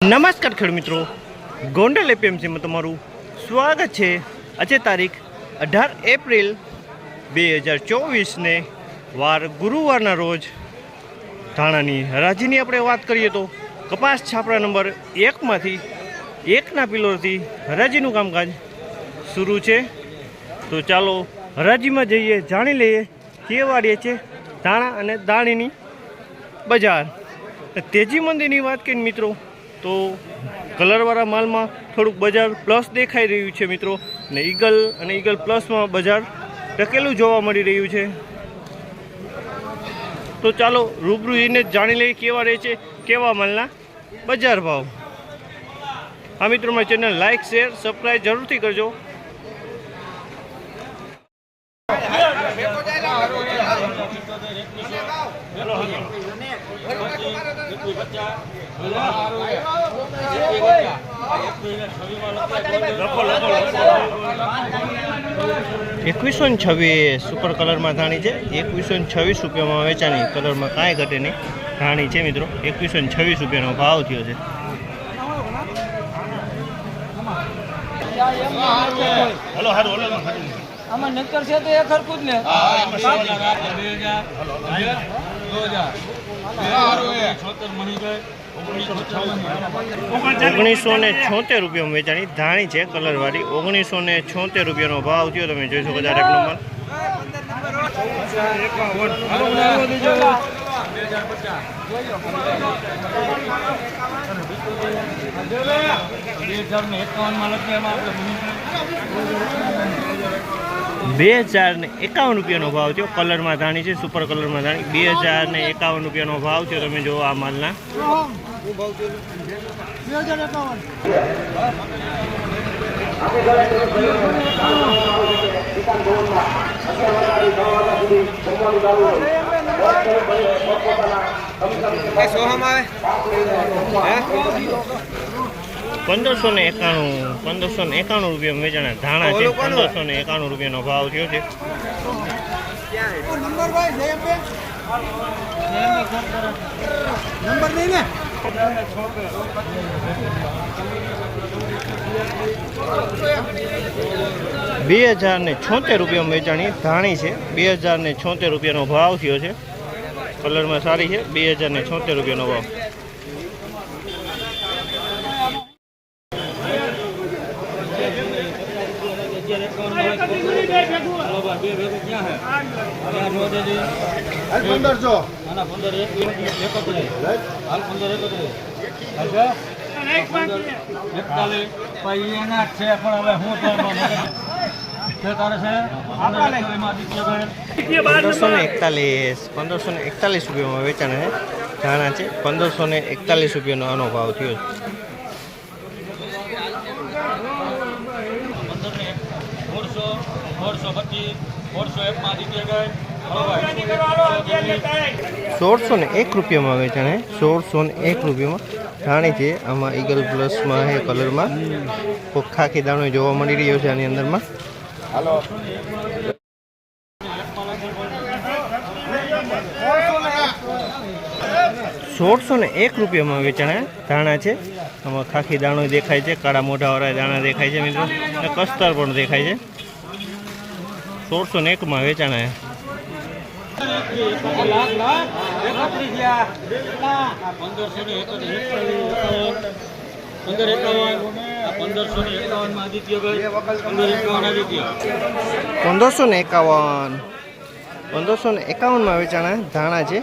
નમસ્કાર ખેડૂત મિત્રો. ગોંડલ એપીએમસીમાં તમારું સ્વાગત છે. આજે તારીખ અઢાર એપ્રિલ બે હજાર ચોવીસને વાર ગુરુવારના રોજ ધાણાની હરાજીની આપણે વાત કરીએ તો કપાસ છાપરા નંબર એકમાંથી એકના પિલોરથી હરાજીનું કામકાજ શરૂ છે. તો ચાલો હરાજીમાં જઈએ, જાણી લઈએ કેવા રહે છે ધાણા અને દાણીની બજાર. તેજી મંદિરની વાત કરીએ મિત્રો તો કલરવાળા માલમાં થોડુંક બજાર પ્લસ દેખાઈ રહ્યું છે મિત્રો. ને ઈગલ અને ઈગલ પ્લસમાં બજાર ટકેલું જોવા મળી રહ્યું છે. તો ચાલો રૂબરૂ એને જાણી લઈએ કેવા રહે છે, કેવા માલના બજાર ભાવ. આ મિત્રો, મારી ચેનલ લાઇક શેર સબસ્ક્રાઈબ જરૂરથી કરજો. એકવીસો ને છવ્વીસ સુપર કલરમાં ધાણી છે. એકવીસો ને છવ્વીસ રૂપિયામાં વેચાણી કલરમાં કાંઈ ઘટે નહીં. ધાણી છે મિત્રો. એકવીસો ને છવ્વીસ રૂપિયાનો ભાવ થયો છે. હલો હારું હલો આમાં નક્કર છે તો એ ખરખું જ ને ઓગણીસો ને છોતેર રૂપિયામાં વેચાણી. ધાણી છે કલરવાળી. ઓગણીસો ને છોતેર રૂપિયાનો ભાવ થયો. તમે જોઈ શકો છો આટલો માલ બે હજાર ને એકાવન રૂપિયાનો ભાવ થયો. કલરમાં ધાણી છે, સુપર કલરમાં ધાણી. બે હજાર ને એકાવન રૂપિયાનો ભાવ થયો. તમે જો આ માલના. પંદરસો ને એકાણું પંદરસો ને એકાણું રૂપિયા વેચાણા ધાણા છે. પંદરસો ને એકાણું રૂપિયાનો ભાવ થયો છે. નંબર નહીં ને બે હજાર ને છોતેર રૂપિયામાં વેચાણી ધાણી છે. બે હજાર ને છોતેર રૂપિયાનો ભાવ થયો છે. કલરમાં સારી છે. બે હજાર ને છોતેર રૂપિયાનો ભાવ. પંદરસો. પંદરસો ને એકતાલીસ પંદરસો ને એકતાલીસ રૂપિયામાં વેચાણ છે ધાણા છે પંદરસો ને એકતાલીસ રૂપિયાનો આનો ભાવ થયો છે. સોળસો ને એક રૂપિયામાં વેચાણ સોળસો ને એક રૂપિયામાં. ધાણી છે આમાં ઈગલ પ્લસમાં છે કલરમાં. ખાખી દાણો જોવા મળી રહ્યો છે આની અંદરમાં. સોળસો ને એક રૂપિયામાં વેચાણ ધાણા છે. આમાં ખાખી દાણો દેખાય છે કાળા મોઢાવાળા દાણા દેખાય છે મિત્રો. અને કસ્તર પણ દેખાય છે. સોળસો ને એકમાં વેચાણા પંદર પંદરસો ને એકાવન. પંદરસો ને એકાવન પંદરસો ને એકાવનમાં વેચાણા ધાણા છે